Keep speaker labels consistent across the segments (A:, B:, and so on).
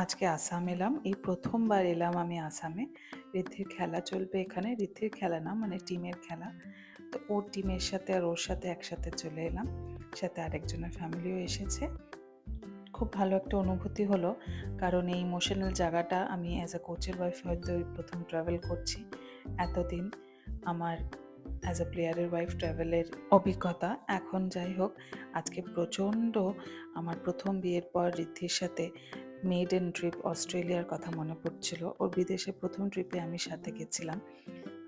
A: আজকে আসাম এলাম। এই প্রথমবার এলাম আমি আসামে। ঋদ্ধির খেলা চলবে এখানে। ঋদ্ধির খেলা না মানে টিমের খেলা। তো ওর টিমের সাথে আর ওর সাথে একসাথে চলে এলাম। সাথে আরেকজনের ফ্যামিলিও এসেছে। খুব ভালো একটা অনুভূতি হলো। কারণ এই ইমোশনাল জায়গাটা আমি অ্যাজ আ কোচের ওয়াইফ হয়তো প্রথম ট্রাভেল করছি। এতদিন আমার অ্যাজ আ প্লেয়ারের ওয়াইফ ট্রাভেলের অভিজ্ঞতা। এখন যাই হোক, আজকে প্রচণ্ড আমার প্রথম বিয়ের পর ঋদ্ধির সাথে মেড ইন ট্রিপ অস্ট্রেলিয়ার কথা মনে পড়ছিল। ওর বিদেশে প্রথম ট্রিপে আমি সাথে গেছিলাম।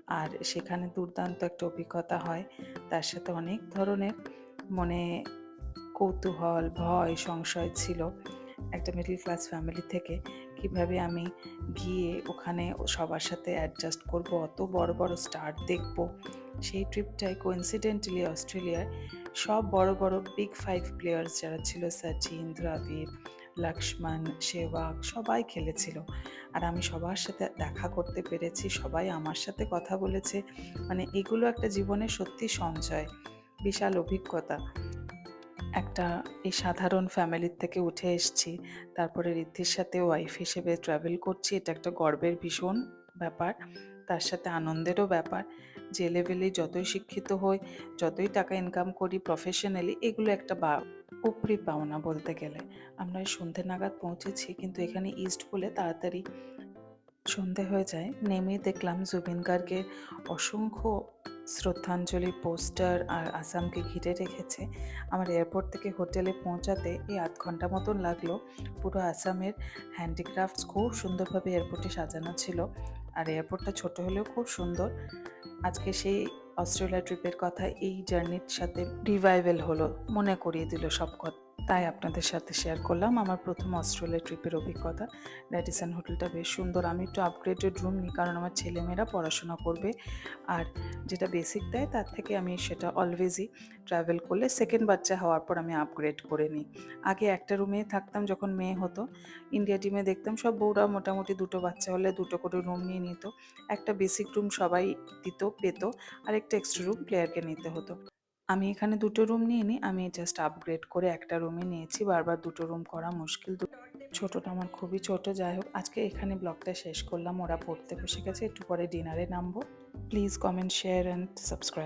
A: আর সেখানে দুর্দান্ত একটা অভিজ্ঞতা হয়। তার সাথে অনেক ধরনের মনে কৌতূহল, ভয়, সংশয় ছিল একটা মিডল ক্লাস ফ্যামিলি থেকে। কীভাবে আমি গিয়ে ওখানে সবার সাথে অ্যাডজাস্ট করব, অত বড় বড় স্টার দেখব? সেই ট্রিপটাই কোইন্সিডেন্টালি অস্ট্রেলিয়ার সব বড় বড় বিগ ফাইভ প্লেয়ার্স যারা ছিল, সচিন দ্রাবিড় লক্ষ্মণ সেবাগ সবাই খেলেছিল। আর আমি সবার সাথে দেখা করতে পেরেছি, সবাই আমার সাথে কথা বলেছে। মানে এগুলো একটা জীবনের সত্যি সঞ্চয়, বিশাল অভিজ্ঞতা। একটা এই সাধারণ ফ্যামিলির থেকে উঠে এসেছি। তারপরে ঋদ্ধির সাথে ওয়াইফ হিসেবে ট্রাভেল করছি। এটা একটা গর্বের ভীষণ ব্যাপার। তার সাথে আনন্দেরও ব্যাপার। যে লেভেলে যতই শিক্ষিত হই, যতই টাকা ইনকাম করি প্রফেশনালি এগুলো একটা বা উপরি পাওনা বলতে গেলে। আমরা সন্ধে নাগাদ পৌঁছেছি, কিন্তু এখানে ইস্ট বলে তাড়াতাড়ি সন্ধে হয়ে যায়। নেমে দেখলাম জুবিন গার্গের অসংখ্য শ্রদ্ধাঞ্জলি পোস্টার আর আসামকে ঘিরে রেখেছে। আমার এয়ারপোর্ট থেকে হোটেলে পৌঁছাতে এই আধ ঘণ্টা মতন লাগল। পুরো আসামের হ্যান্ডিক্রাফটস খুব সুন্দরভাবে এয়ারপোর্টে সাজানো ছিল। আর এয়ারপোর্টটা ছোট হলেও খুব সুন্দর। আজকে সেই অস্ট্রেলিয়া ট্রিপের কথা এই জার্নির সাথে রিভাইভেল হলো। মনে করিয়ে দিল সব কথা। তাই আপনাদের সাথে শেয়ার করলাম। আমার প্রথম অস্ট্রেলিয়া ট্রিপের অভিজ্ঞতা। র্যাডিসন হোটেলটা বেশ সুন্দর। আমি একটু আপগ্রেডেড রুম নিই কারণ আমার ছেলেমেয়েরা পড়াশোনা করবে। আর যেটা বেসিক দেয়, তার থেকে আমি সেটা অলওয়েজই ট্রাভেল করলে সেকেন্ড বাচ্চা হওয়ার পর আমি আপগ্রেড করে নিই। আগে একটা রুমে থাকতাম যখন মেয়ে হতো। ইন্ডিয়া টিমে দেখতাম সব বউরা মোটামুটি দুটো বাচ্চা হলে দুটো করে রুম নিয়ে নিত। একটা বেসিক রুম সবাই দিত, পেত। আর একটা এক্সট্রা রুম প্লেয়ারকে নিতে হতো। আমি এখানে দুটো রুম নিয়ে নিই আমি জাস্ট আপগ্রেড করে একটা রুমে নিয়েছি। বারবার দুটো রুম করা মুশকিল। ছোটটা আমার খুবই ছোট। যাই হোক, আজকে এখানে ব্লগটা শেষ করলাম। ওরা পড়তে বসে গেছে। একটু পরে ডিনারে নামবো। Please comment share and subscribe